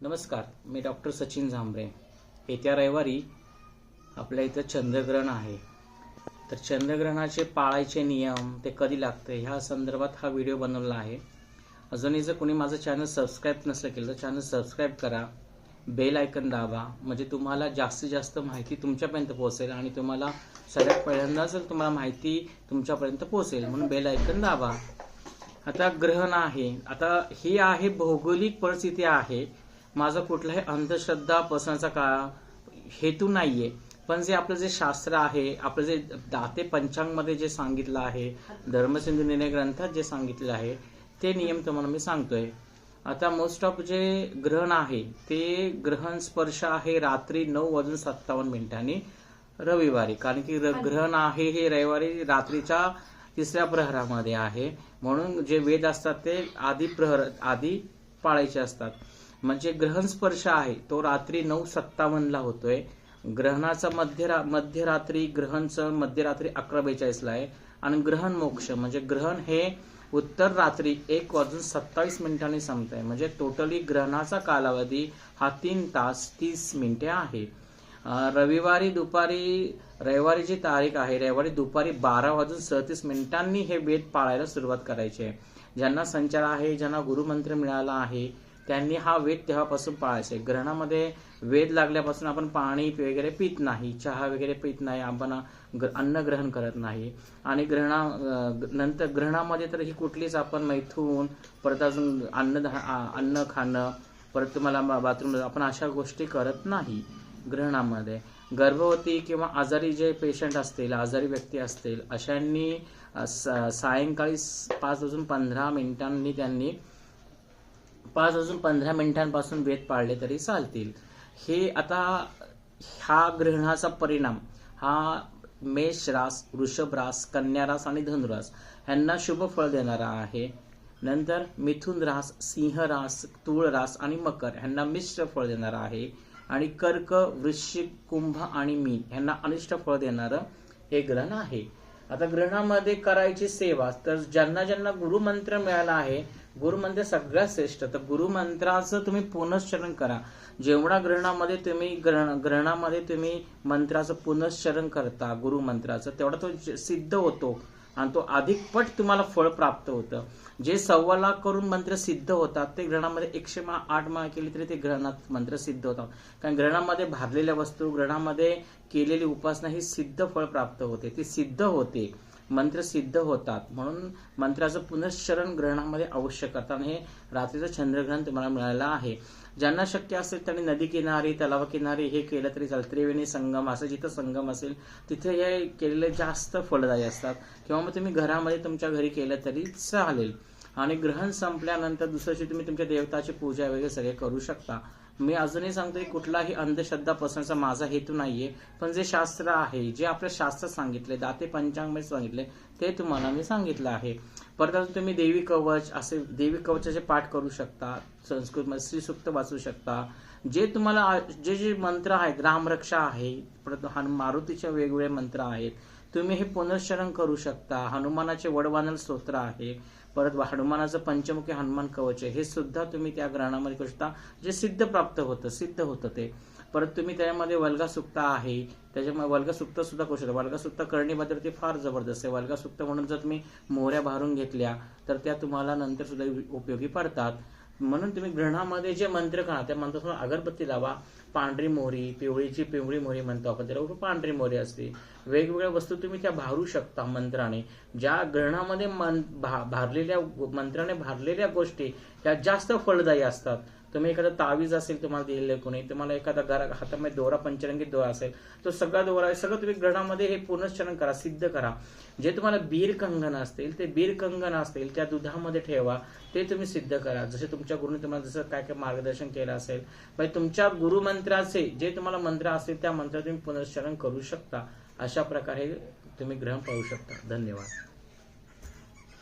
नमस्कार मी डॉक्टर सचिन झांबरे. येत्या रविवारी आपल्या इथं चंद्रग्रहण आहे. तर चंद्रग्रहणाचे पाळायचे नियम ते कधी लागते ह्या संदर्भात हा व्हिडिओ बनवला आहे. अजूनही जर कोणी माझं चॅनल सबस्क्राईब नसलं केलं तर चॅनल सबस्क्राईब करा. बेल आयकन दाबा. म्हणजे तुम्हाला जास्तीत जास्त माहिती तुमच्यापर्यंत पोहोचेल आणि तुम्हाला सगळ्यात पहिल्यांदा जर तुम्हाला माहिती तुमच्यापर्यंत पोहोचेल म्हणून बेल आयकन दाबा. आता ग्रहण आहे. आता ही आहे भौगोलिक परिस्थिती आहे. माझा कुठलाही अंधश्रद्धा पसरण्याचा का हेतू नाहीये. पण जे आपलं जे शास्त्र आहे आपलं जे दाते पंचांगमध्ये जे सांगितलं आहे धर्मसिंधू निर्णय ग्रंथात जे सांगितलं आहे ते नियम तुम्हाला मी सांगतोय. आता मोस्ट ऑफ जे ग्रहण आहे ते ग्रहण स्पर्श आहे रात्री नऊ वाजून सत्तावन्न मिनिटांनी रविवारी. कारण की र- ग्रहण आहे हे रविवारी रात्रीच्या तिसऱ्या प्रहरामध्ये आहे. म्हणून जे वेद असतात ते आधी प्रहर आधी पाळायचे असतात. म्हणजे ग्रहण स्पर्श आहे तो रात्री नऊ सत्तावन्नला होतोय. ग्रहणाचा मध्यरा मध्यरात्री ग्रहणचं मध्यरात्री अकरा बेचाळीसला आहे. आणि ग्रहण मोक्ष म्हणजे ग्रहण हे उत्तर रात्री एक वाजून सत्तावीस मिनिटांनी संपत आहे म्हणजे टोटली ग्रहणाचा कालावधी हा तीन तास तीस मिनिटे आहे. रविवारी दुपारी रविवारी जी तारीख आहे रविवारी दुपारी बारा वाजून सदतीस मिनिटांनी हे वेद पाळायला सुरुवात करायची. आहे ज्यांना संचार आहे ज्यांना गुरुमंत्र मिळाला आहे त्यांनी हा वेद तेव्हापासून पाळायचा आहे. ग्रहणामध्ये वेद लागल्यापासून आपण पाणी वगैरे पित नाही चहा वगैरे पित नाही आपण अन्न ग्रहण करत नाही. आणि ग्रहणा नंतर ग्रहणामध्ये तर ही कुठलीच आपण मैथून परत अजून अन्न अन्न खाणं परत तुम्हाला बाथरूम आपण अशा गोष्टी करत नाही ग्रहणामध्ये. गर्भवती किंवा आजारी जे पेशंट असतील आजारी व्यक्ती असतील अशांनी स- सायंकाळी पाच वाजून पंधरा मिनिटांनी त्यांनी पाच वाजून पंधरा मिनिटांपासून वेद पाळले तरी चालतील. हे आता हा ग्रहणाचा परिणाम हा मेष रास वृषभ रास कन्या रास आणि धनुरास ह्यांना शुभ फळ देणारा आहे. नंतर मिथुन रास सिंह रास तुळ रास आणि मकर ह्यांना मिश्र फळ देणारा आहे. आणि कर्क वृश्चिक कुंभ आणि मीन ह्यांना अनिष्ट फळ देणारं हे ग्रहण आहे. आता ग्रहणामध्ये करायची सेवा तर ज्यांना ज्यांना गुरुमंत्र मिळाला आहे गुरुमंत्र म्हणजे सगळ्यात श्रेष्ठ. तर गुरुमंत्राचं तुम्ही पुनश्चरण करा. जेवढा ग्रहणामध्ये तुम्ही ग्रहण ग्रहणामध्ये तुम्ही मंत्राचं पुनश्चरण करता गुरुमंत्राचं तेवढा तो सिद्ध होतो. आणि तो अधिक पट तुम्हाला फळ प्राप्त होतं. जे सव्वा लाख करून मंत्र सिद्ध होतात ते ग्रहणामध्ये एकशे मा आठ माळ केली तरी ते ग्रहणात मंत्र सिद्ध होतात. कारण ग्रहणामध्ये भारलेल्या वस्तू ग्रहणामध्ये केलेली उपासना ही सिद्ध फळ प्राप्त होते. ती सिद्ध होते. मंत्र सिद्ध होतात. म्हणून मंत्राचं पुनश्चरण ग्रहणामध्ये अवश्य करतात आणि हे रात्रीचं चंद्रग्रहण तुम्हाला मिळालं आहे. ज्यांना शक्य असेल त्यांनी नदी किनारी तलाव किनारी हे केलं तरी चालेल. त्रिवेणी संगम असं जिथं संगम असेल तिथे हे केलेले जास्त फलदायी असतात. किंवा मग तुम्ही घरामध्ये तुमच्या घरी केलं तरी चालेल. आणि ग्रहण संपल्यानंतर दुसऱ्या दिवशी तुम्ही तुमच्या देवताची पूजा वगैरे सगळे करू शकता. मी अजूनही सांगतो की कुठलाही अंधश्रद्धा पसरण्याचा माझा हेतू नाहीये. पण जे शास्त्र आहे जे आपल्या शास्त्र सांगितले दाते पंचांगमध्ये सांगितले ते तुम्हाला मी सांगितलं आहे. परत तुम्ही देवी कवच असे देवी कवचाचे पाठ करू शकता संस्कृतमध्ये श्रीसुक्त वाचू शकता. जे तुम्हाला जे जे मंत्र आहेत रामरक्षा आहे परत मारुतीचे वेगवेगळे मंत्र आहेत तुम्ही हे पुनश्चरण करू शकता. हनुमानाचे वडवानल स्तोत्र आहे. परत हनुमानाचं पंचमुखी हनुमान कवच आहे. हे सुद्धा तुम्ही त्या ग्रहणामध्ये करू शकता जे सिद्ध प्राप्त होतं सिद्ध होतं ते. परत तुम्ही त्याच्यामध्ये वल्गा सुक्त आहे. त्याच्यामुळे वल्गा सुक्त सुद्धा करू शकता. वल्गा सुक्त करणी फार जबरदस्त आहे. वल्गा सुक्त म्हणून जर तुम्ही मोहऱ्या भारून घेतल्या तर त्या तुम्हाला नंतर सुद्धा उपयोगी पडतात. म्हणून तुम्ही ग्रहणामध्ये जे मंत्र खा त्या मंत्रातून अगरबत्ती लावा पांढरी मोहरी पिवळीची पिवळी मोहरी म्हणतो आपण त्याला पांढरी मोहरी असते. वेगवेगळ्या वस्तू तुम्ही त्या भारू शकता मंत्राने. ज्या ग्रहणामध्ये मन भा- भारलेल्या मंत्राने भारलेल्या गोष्टी त्या जास्त फलदायी असतात. तुम्ही एखादा तावीज असेल तुम्हाला दिलेलं कोणी तुम्हाला एखादा घरा हातामध्ये दोरा पंचरंगी दोरा असेल तो सगळा दोरा आहे सगळं तुम्ही ग्रहणामध्ये हे पुनश्चरण करा सिद्ध करा. जे तुम्हाला बीर कंगन असतील ते बीर कंगन असतील त्या दुधामध्ये ठेवा ते तुम्ही सिद्ध करा. जसे तुमच्या गुरुने तुम्हाला जसं काय काय मार्गदर्शन केलं असेल म्हणजे तुमच्या गुरुमंत्राचे जे तुम्हाला मंत्र असतील त्या मंत्रात तुम्ही पुनश्चरण करू शकता. अशा प्रकारे तुम्ही ग्रहण पाहू शकता. धन्यवाद.